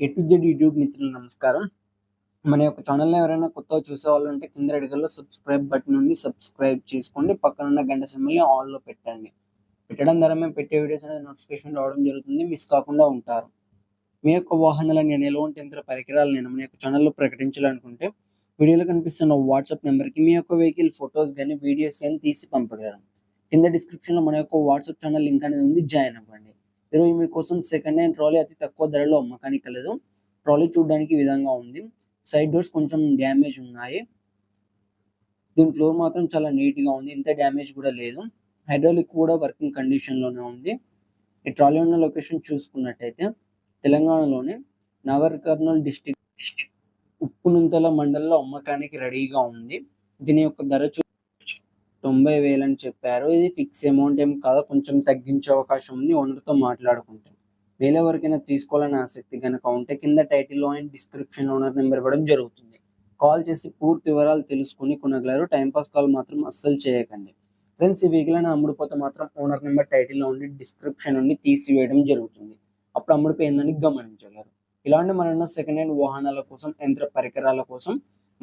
A to Z YouTube మిత్రులు నమస్కారం. మన యొక్క ఛానల్ని ఎవరైనా కొత్తగా చూసే వాళ్ళు ఉంటే కింద అడిగల్లో సబ్స్క్రైబ్ బటన్ ఉంది సబ్స్క్రైబ్ చేసుకోండి. పక్కన ఉన్న గంట సమయంలో ఆన్లో పెట్టండి. పెట్టడం ద్వారా మేము పెట్టే వీడియోస్ అనేది నోటిఫికేషన్ రావడం జరుగుతుంది. మిస్ కాకుండా ఉంటారు. మీ యొక్క వాహనాల నేను ఎలాంటి యంత్ర పరికరాలు నేను మన యొక్క ఛానల్లో ప్రకటించాలనుకుంటే వీడియోలో కనిపిస్తున్న వాట్సాప్ నెంబర్కి మీ యొక్క వెహికల్ ఫొటోస్ కానీ వీడియోస్ కానీ తీసి పంపగలరు. కింద డిస్క్రిప్షన్లో మన యొక్క వాట్సాప్ ఛానల్ లింక్ అనేది ఉంది. జాయిన్ అవ్వండి. మీ కోసం సెకండ్ హ్యాండ్ ట్రాలీ అతి తక్కువ ధరలో అమ్మకానికి కలదు. ట్రాలీ చూడడానికి విధంగా ఉంది. సైడ్ డోర్స్ కొంచెం డ్యామేజ్ ఉన్నాయి. దీని ఫ్లోర్ మాత్రం చాలా నీట్గా ఉంది. ఇంత డ్యామేజ్ కూడా లేదు. హైడ్రాలిక్ కూడా వర్కింగ్ కండిషన్లోనే ఉంది. ఈ ట్రాలీ ఉన్న లొకేషన్ చూసుకున్నట్టయితే తెలంగాణలోని నగర్ కర్నూలు డిస్టిక్ ఉప్పునుంతల మండలంలో అమ్మకానికి రెడీగా ఉంది. దీని యొక్క ధర చూ తొంభై వేలు అని చెప్పారు. ఇది ఫిక్స్ అమౌంట్ ఏం కాదు. కొంచెం తగ్గించే అవకాశం ఉంది. ఓనర్తో మాట్లాడుకుంటే. వేరే ఎవరికైనా తీసుకోవాలని ఆసక్తి కనుక ఉంటే కింద టైటిల్లో అండ్ డిస్క్రిప్షన్ ఓనర్ నెంబర్ ఇవ్వడం జరుగుతుంది. కాల్ చేసి పూర్తి వివరాలు తెలుసుకుని కొనగలరు. టైంపాస్ కాల్ మాత్రం అస్సలు చేయకండి. ఫ్రెండ్స్ ఈ వెహికల్ అని అమ్ముడుపోతే మాత్రం ఓనర్ నెంబర్ టైటిల్లో ఉండి డిస్క్రిప్షన్ నుండి తీసివేయడం జరుగుతుంది. అప్పుడు అమ్ముడిపోయిందని గమనించగలరు. ఇలాంటి మరెన్నో సెకండ్ హ్యాండ్ వాహనాల కోసం యంత్ర పరికరాల కోసం